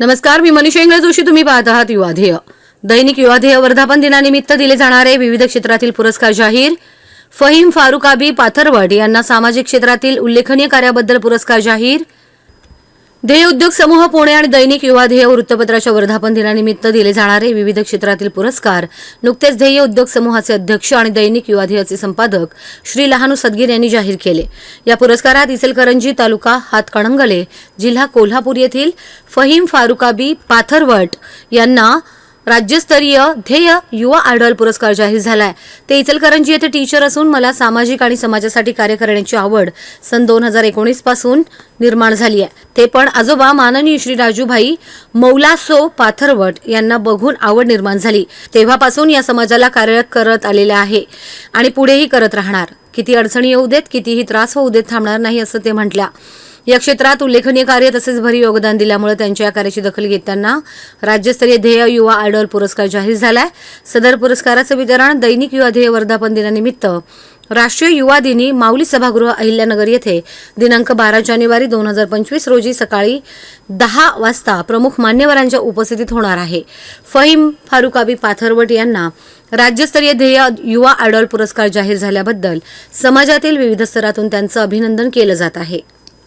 नमस्कार मी मनीषा इंगळे जोशी. तुम्ही पाहत आहात युवाधेय. दैनिक युवाधेय वर्धापन दिनानिमित्त दिले जाणारे विविध क्षेत्रातील पुरस्कार जाहीर. फहीम फारुक पाथरवड यांना सामाजिक क्षेत्रातील उल्लेखनीय कार्याबद्दल पुरस्कार जाहीर. ध्येय उद्योग समूह पुणे आणि दैनिक युवा ध्येय वृत्तपत्राच्या वर्धापन दिनानिमित्त दिले जाणारे विविध क्षेत्रातील पुरस्कार. नुकतेच ध्येय उद्योग समूहाचे अध्यक्ष आणि दैनिक युवा ध्येयाचे संपादक श्री लहानू सदगीर यांनी जाहीर केले. या पुरस्कारात इचलकरंजी तालुका हातकणंगले जिल्हा कोल्हापूर येथील फहीम फारुकाबी पाथरवट यांना राज्यस्तरीय ध्येय युवा आयडॉल पुरस्कार जाहीर झालाय. ते इचलकरंजी येथे टीचर असून मला सामाजिक आणि समाजासाठी कार्य करण्याची आवड सन दोन हजार एकोणीसपासून निर्माण झाली आहे. ते पण आजोबा माननीय श्री राजूभाई मौलासो पाथरवट यांना बघून आवड निर्माण झाली. तेव्हापासून या समाजाला कार्यरत करत आलेले आहे आणि पुढेही करत राहणार. किती अडचणी येऊ देत कितीही त्रास होऊ देत थांबणार नाही असं ते म्हटल्या. या क्षेत्रात उल्लेखनीय कार्य तसेच भरी योगदान दिल्यामुळे त्यांच्या या कार्याची दखल घेताना राज्यस्तरीय ध्येय युवा आयडॉल पुरस्कार जाहीर झालाय. सदर पुरस्काराचं वितरण दैनिक युवा ध्येय वर्धापन दिनानिमित्त राष्ट्रीय युवा दिनी माऊली सभागृह अहिल्यानगर येथे दिनांक बारा जानेवारी दोन हजार पंचवीस रोजी सकाळी दहा वाजता प्रमुख मान्यवरांच्या उपस्थितीत होणार आहे. फहीम फारुकाबी पाथरवट यांना राज्यस्तरीय ध्येय युवा आयडॉल पुरस्कार जाहीर झाल्याबद्दल समाजातील विविध स्तरातून त्यांचं अभिनंदन केलं जात आहे.